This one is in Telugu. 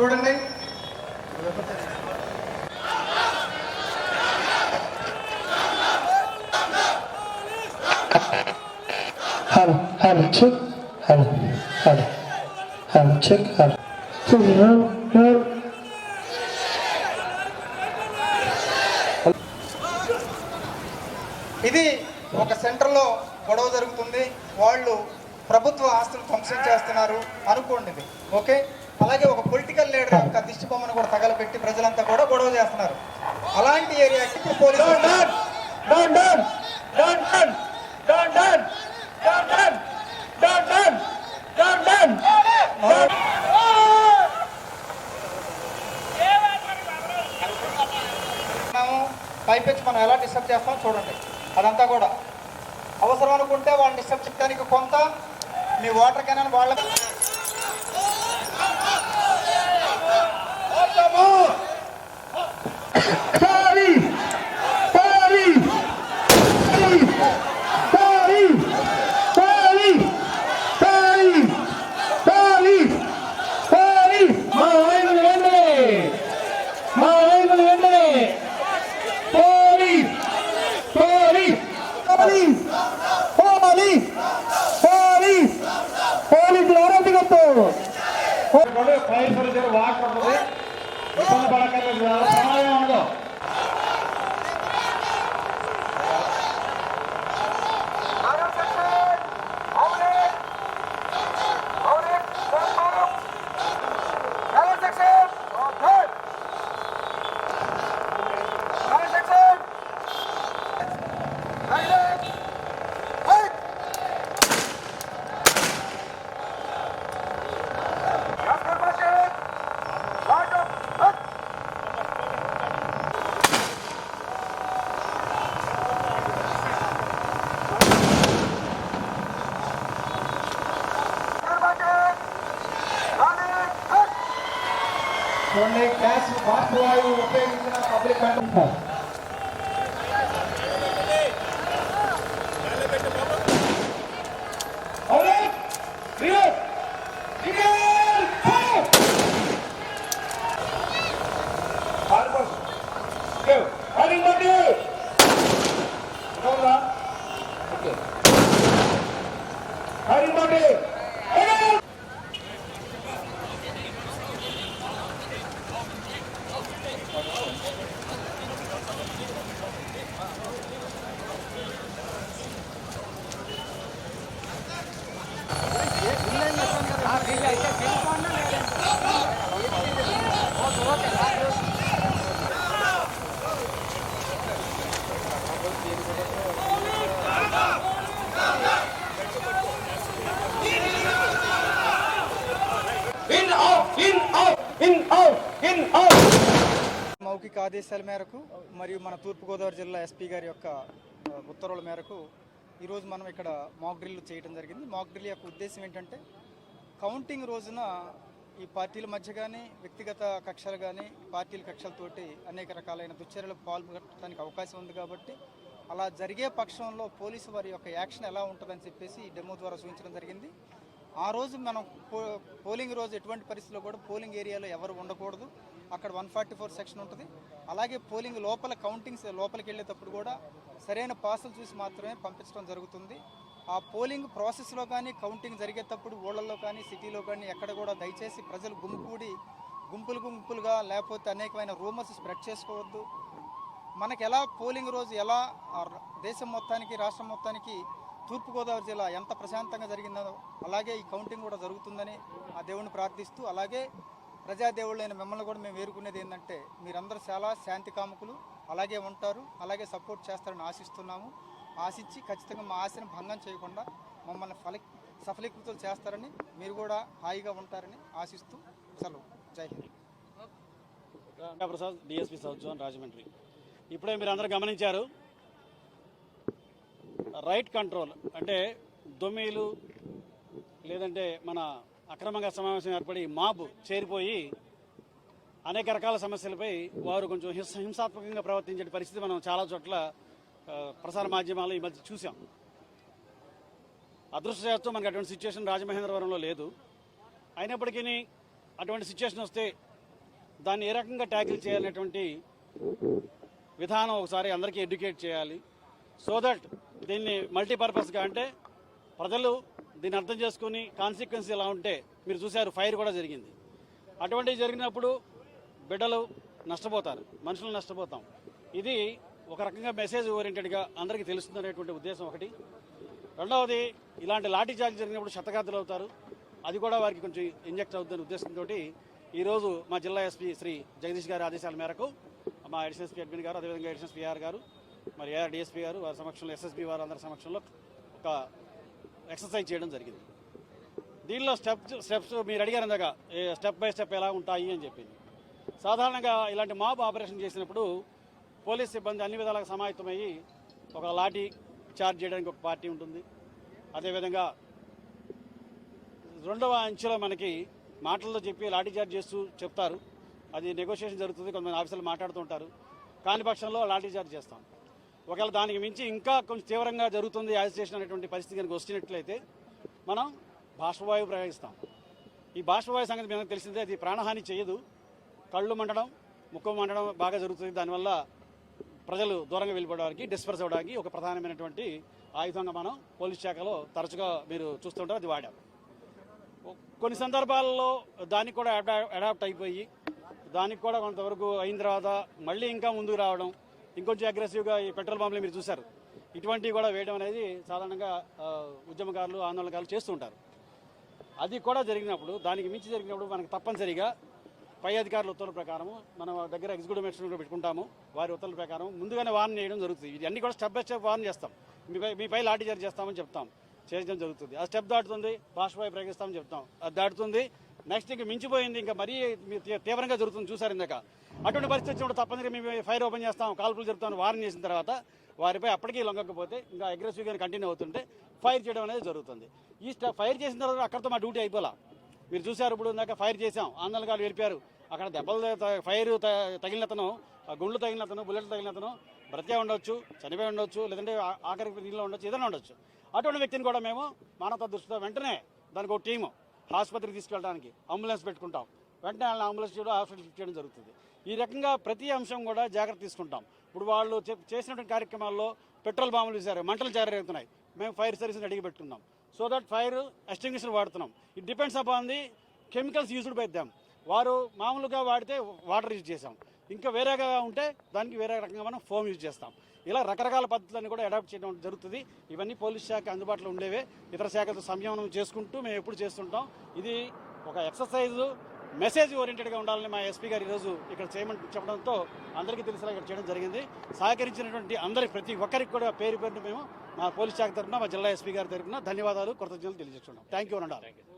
చూడండి. ఇది ఒక సెంటర్లో గొడవ జరుగుతుంది. వాళ్ళు ప్రభుత్వ ఆస్తులు ధ్వంసం చేస్తున్నారు అనుకోండి ఓకే? అలాగే ఒక పొలిటికల్ లీడర్ యొక్క దిష్టి బొమ్మను కూడా తగలబెట్టి ప్రజలంతా కూడా గొడవ చేస్తున్నారు అలాంటి ఏరియాకి ఇప్పుడు పోలీసులు పైపించి మనం ఎలా డిస్టర్బ్ చేస్తాం చూడండి అదంతా కూడా అవసరం అనుకుంటే వాళ్ళని డిస్టర్బ్ చేయడానికి కొంత మీ వాటర్ కెనాల్ వాళ్ళకి ಹಾಕೊಂಡು ಕೈ ಪರಿಸರ ವಾಕ್ ಇಬ್ಬಂದಿ ಪಡಕಲ್ಲ That's what my boy will bring na the. ఆదేశాల మేరకు మరియు మన తూర్పుగోదావరి జిల్లా ఎస్పీ గారి యొక్క ఉత్తర్వుల మేరకు ఈరోజు మనం ఇక్కడ మాక్ డ్రిల్ చేయడం జరిగింది. మాక్ డ్రిల్ యొక్క ఉద్దేశం ఏంటంటే కౌంటింగ్ రోజున ఈ పార్టీల మధ్య కానీ వ్యక్తిగత కక్షలు కానీ పార్టీల కక్షలతోటి అనేక రకాలైన దుశ్చర్యలకు పాల్గొనడానికి అవకాశం ఉంది కాబట్టి అలా జరిగే పక్షంలో పోలీసు వారి యొక్క యాక్షన్ ఎలా ఉంటుందని చెప్పేసి ఈ డెమో ద్వారా సూచించడం జరిగింది. ఆ రోజు మనం పో- పోలింగ్ రోజు ఎటువంటి పరిస్థితుల్లో కూడా పోలింగ్ ఏరియాలో ఎవరు ఉండకూడదు. అక్కడ వన్ ఫార్టీ ఫోర్ సెక్షన్ ఉంటుంది. అలాగే పోలింగ్ లోపల కౌంటింగ్స్ లోపలికి వెళ్ళేటప్పుడు కూడా సరైన పాసులు చూసి మాత్రమే పంపించడం జరుగుతుంది. ఆ పోలింగ్ ప్రాసెస్లో కానీ కౌంటింగ్ జరిగేటప్పుడు ఊళ్ళల్లో కానీ సిటీలో కానీ ఎక్కడ కూడా దయచేసి ప్రజలు గుమ్మికూడి గుంపులు గుంపులుగా లేకపోతే అనేకమైన రూమర్స్ స్ప్రెడ్ చేసుకోవద్దు. మనకి ఎలా పోలింగ్ రోజు ఎలా ఆ దేశం మొత్తానికి రాష్ట్రం మొత్తానికి తూర్పుగోదావరి జిల్లా ఎంత ప్రశాంతంగా జరిగిందో అలాగే ఈ కౌంటింగ్ కూడా జరుగుతుందని ఆ దేవుణ్ణి ప్రార్థిస్తూ అలాగే ప్రజాదేవుళ్ళైన మిమ్మల్ని కూడా మేము వేరుకునేది ఏంటంటే మీరందరూ చాలా శాంతి కాముకులు అలాగే ఉంటారు అలాగే సపోర్ట్ చేస్తారని ఆశిస్తున్నాము. ఆశించి ఖచ్చితంగా మా ఆశను భంగం చేయకుండా మమ్మల్ని ఫలి సఫలీకృతులు చేస్తారని మీరు కూడా హాయిగా ఉంటారని ఆశిస్తూ సెలవు. Jai Hind. Prasad DSP south zone Rajahmundry. ఇప్పుడే మీరు అందరూ గమనించారు రైట్ కంట్రోల్ అంటే దొమ్మీలు లేదంటే మన అక్రమంగా సమావేశం ఏర్పడి మాబ్ చేరిపోయి అనేక రకాల సమస్యలపై వారు కొంచెం హింస హింసాత్మకంగా ప్రవర్తించే పరిస్థితి మనం చాలా చోట్ల ప్రసార మాధ్యమాలు ఈ మధ్య చూసాం అదృష్టశాత్తు మనకి అటువంటి సిచ్యువేషన్ రాజమహేంద్రవరంలో లేదు. అయినప్పటికీ అటువంటి సిచ్యువేషన్ వస్తే దాన్ని ఏ రకంగా ట్యాకిల్ చేయాలనేటువంటి విధానం ఒకసారి అందరికీ ఎడ్యుకేట్ చేయాలి. సో దట్ దీన్ని మల్టీపర్పస్గా అంటే ప్రజలు దీన్ని అర్థం చేసుకుని కాన్సిక్వెన్స్ ఎలా ఉంటే మీరు చూశారు ఫైర్ కూడా జరిగింది. అటువంటివి జరిగినప్పుడు బిడ్డలు నష్టపోతారు మనుషులు నష్టపోతాం. ఇది ఒక రకంగా మెసేజ్ ఓరియంటెడ్గా అందరికీ తెలుస్తుందనేటువంటి ఉద్దేశం ఒకటి. రెండవది ఇలాంటి లాఠీ చార్జ్ జరిగినప్పుడు శతగాతులు అవుతారు. అది కూడా వారికి కొంచెం ఇంజెక్ట్ అవుతుందనే ఉద్దేశంతో ఈరోజు మా జిల్లా ఎస్పీ శ్రీ జగదీష్ గారి ఆదేశాల మేరకు మా అడిషనల్ ఎస్పీ అడ్మిన్ గారు అదేవిధంగా అడిషనల్ పిఆర్ గారు మరి ఏఆర్ డిఎస్పీ గారు వారి సమక్షంలో ఎస్ఎస్పీ వారు అందరి సమక్షంలో ఒక ఎక్సర్సైజ్ చేయడం జరిగింది. దీనిలో స్టెప్ స్టెప్స్ మీరు అడిగారు ఇందాక స్టెప్ బై స్టెప్ ఎలా ఉంటాయి అని చెప్పింది. సాధారణంగా ఇలాంటి మాబ్ ఆపరేషన్ చేసినప్పుడు పోలీస్ సిబ్బంది అన్ని విధాలుగా సమాయత్తమయ్యి ఒక లాఠీ చార్జ్ చేయడానికి ఒక పార్టీ ఉంటుంది. అదేవిధంగా రెండవ అంచెలో మనకి మాటల్లో చెప్పి లాఠీ చార్జ్ చేస్తూ చెప్తారు. అది నెగోషియేషన్ జరుగుతుంది కొంతమంది ఆఫీసర్లు మాట్లాడుతుంటారు కాని పక్షంలో లాఠీ చార్జ్ చేస్తాం. ఒకవేళ దానికి మించి ఇంకా కొంచెం తీవ్రంగా జరుగుతుంది యాజిటేషన్ అనేటువంటి పరిస్థితి కనుక వచ్చినట్లయితే మనం బాష్పవాయువు ప్రయోగిస్తాం. ఈ బాష్పవాయు సంగతి మీద తెలిసిందే అది ప్రాణహాని చేయదు. కళ్ళు మండడం ముక్కు మండడం బాగా జరుగుతుంది. దానివల్ల ప్రజలు దూరంగా వెళ్ళిపోవడానికి డిస్పర్స్ అవ్వడానికి ఒక ప్రధానమైనటువంటి ఆయుధంగా మనం పోలీస్ శాఖలో తరచుగా మీరు చూస్తుంటారు అది వాడాం. కొన్ని సందర్భాల్లో దానికి కూడా అడాప్ట్ అయిపోయి దానికి కూడా కొంతవరకు అయిన తర్వాత మళ్ళీ ఇంకా ముందుకు రావడం ఇంకొంచెం అగ్రెసివ్గా ఈ పెట్రోల్ బాంబులు మీరు చూశారు. ఇటువంటివి కూడా వేయడం అనేది సాధారణంగా ఉద్యమకారులు ఆందోళనకారులు చేస్తూ ఉంటారు. అది కూడా జరిగినప్పుడు దానికి మించి జరిగినప్పుడు మనకు తప్పనిసరిగా పై అధికారుల ఉత్తర్వుల ప్రకారం మన దగ్గర ఎగ్జిక్యూటివ్ మెషిన్ పెట్టుకుంటాము వారి ఉత్తర్వుల ప్రకారం ముందుగానే వార్న్ చేయడం జరుగుతుంది. ఇవన్నీ కూడా స్టెప్ బై స్టెప్ వార్న్ చేస్తాం. మీపై మీపై లాఠీ చార్జ్ చేస్తామని చెప్తాం. చేయడం జరుగుతుంది. ఆ స్టెప్ దాటుతుంది భాషపై ప్రయోగిస్తామని చెప్తాం. అది దాటుతుంది నెక్స్ట్ ఇంకా మించిపోయింది ఇంకా మరీ తీవ్రంగా జరుగుతుంది చూసారు ఇందాక. అటువంటి పరిస్థితి వచ్చినప్పుడు తప్పనిసరిగా మేము ఫైర్ ఓపెన్ చేస్తాం కాల్పులు జరుపుతాం వార్న్ చేసిన తర్వాత వారిపై అప్పటికీ లొంగకపోతే ఇంకా అగ్రెసివ్గా కంటిన్యూ అవుతుంటే ఫైర్ చేయడం అనేది జరుగుతుంది. ఈ ఫైర్ చేసిన తర్వాత అక్కడితో మా డ్యూటీ అయిపోలా. మీరు చూశారు ఇప్పుడు ఇందాక ఫైర్ చేసాం ఆందోళనకారులు వెళ్ళిపోయారు. అక్కడ దెబ్బలు త- ఫైర్ త- తగిలిన అతను ఆ గుండ్లు తగిలిన అతను బుల్లెట్ తగిలిన అతను బ్రతికే ఉండొచ్చు చనిపోయి ఉండొచ్చు లేదంటే ఆఖరికి నీళ్ళు ఉండొచ్చు ఏదైనా ఉండొచ్చు. అటువంటి వ్యక్తిని కూడా మేము మానవతా దృష్టితో వెంటనే దానికి ఒక టీము ఆసుపత్రికి తీసుకెళ్ళడానికి అంబులెన్స్ పెట్టుకుంటాం. వెంటనే వాళ్ళని అంబులెన్స్ చేయడం హాస్పిటల్ షిఫ్ట్ చేయడం జరుగుతుంది. ఈ రకంగా ప్రతి అంశం కూడా జాగ్రత్త తీసుకుంటాం. ఇప్పుడు వాళ్ళు చేసినటువంటి కార్యక్రమాల్లో పెట్రోల్ బాంబులు వేశారు మంటలు జారేగుతున్నాయి మేము ఫైర్ సర్వీస్ని అడిగి పెట్టుకున్నాం సో దట్ ఫైర్ ఎస్టింగ్విషన్ వాడుతున్నాం. It depends upon the chemicals used by them. వారు మామూలుగా వాడితే వాటర్ యూజ్ చేసాం ఇంకా వేరేగా ఉంటే దానికి వేరే రకంగా మనం ఫోమ్ యూజ్ చేస్తాం. ఇలా రకరకాల పద్ధతులను కూడా అడాప్ట్ చేయడం జరుగుతుంది. ఇవన్నీ పోలీస్ శాఖ అందుబాటులో ఉండేవే. ఇతర శాఖతో సంయమనం చేసుకుంటూ మేము ఎప్పుడు చేస్తుంటాం. ఇది ఒక ఎక్సర్సైజ్ మెసేజ్ ఓరియంటెడ్గా ఉండాలని మా ఎస్పీ గారు ఈరోజు ఇక్కడ చేయమని చెప్పడంతో అందరికీ తెలిసేలా ఇక్కడ చేయడం జరిగింది. సహకరించినటువంటి అందరి ప్రతి ఒక్కరికి కూడా పేరు పేరున మేము మా పోలీస్ శాఖ తరఫున మా జిల్లా ఎస్పీ గారి తరఫున ధన్యవాదాలు కృతజ్ఞతలు తెలియజేస్తున్నాం. థ్యాంక్ యూ అనండి